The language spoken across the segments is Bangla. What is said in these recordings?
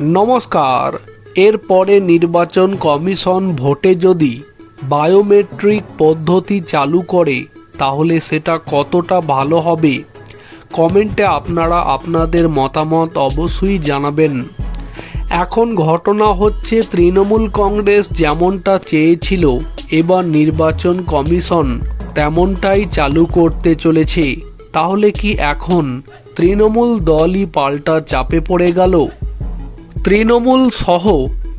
নমস্কার। এরপরে নির্বাচন কমিশন ভোটে যদি বায়োমেট্রিক পদ্ধতি চালু করে, তাহলে সেটা কতটা ভালো হবে? কমেন্টে আপনারা আপনাদের মতামত অবশ্যই জানাবেন। এখন ঘটনা হচ্ছে, তৃণমূল কংগ্রেস যেমনটা চেয়েছিল, এবার নির্বাচন কমিশন তেমনটাই চালু করতে চলেছে। তাহলে কি এখন তৃণমূল দলই পাল্টা চাপে পড়ে গেল? তৃণমূল সহ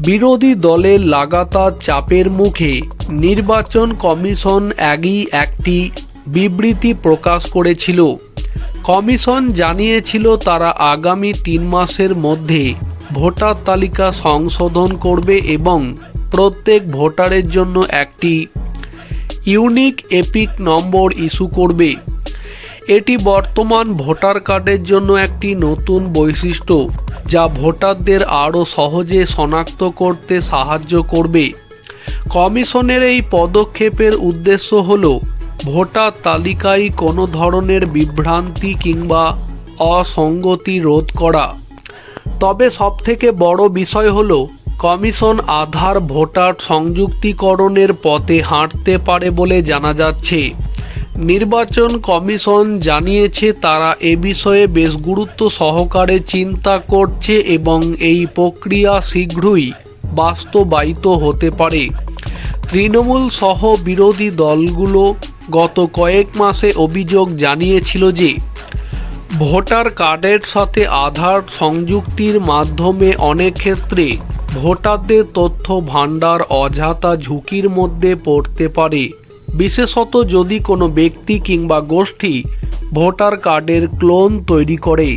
বিরোধী দলের লাগাতার চাপের মুখে নির্বাচন কমিশন আগেই একটি বিবৃতি প্রকাশ করেছিল। কমিশন জানিয়েছিল তারা আগামী তিন মাসের মধ্যে ভোটার তালিকা সংশোধন করবে এবং প্রত্যেক ভোটারের জন্য একটি ইউনিক এপিক নম্বর ইস্যু করবে। এটি বর্তমান ভোটার কার্ডের জন্য একটি নতুন বৈশিষ্ট্য, যা ভোটারদের আরও সহজে শনাক্ত করতে সাহায্য করবে। কমিশনের এই পদক্ষেপের উদ্দেশ্য হল, ভোটার তালিকায় কোনো ধরনের বিভ্রান্তি কিংবা অসঙ্গতি রোধ করা। তবে সবথেকে বড় বিষয় হল, কমিশন আধার ভোটার সংযুক্তিকরণের পথে হাঁটতে পারে বলে জানা যাচ্ছে। নির্বাচন কমিশন জানিয়েছে তারা এ বিষয়ে বেশ গুরুত্ব সহকারে চিন্তা করছে এবং এই প্রক্রিয়া শীঘ্রই বাস্তবায়িত হতে পারে। তৃণমূল সহ বিরোধী দলগুলো গত কয়েক মাসে অভিযোগ জানিয়েছিল যে, ভোটার কার্ডের সাথে আধার সংযুক্তির মাধ্যমে অনেক ক্ষেত্রে ভোটারদের তথ্য ভাণ্ডার অজাতা ঝুঁকির মধ্যে পড়তে পারে। বিশেষত যদি কোনো ব্যক্তি কিংবা গোষ্ঠী ভোটার কার্ডের ক্লোন তৈরি করে।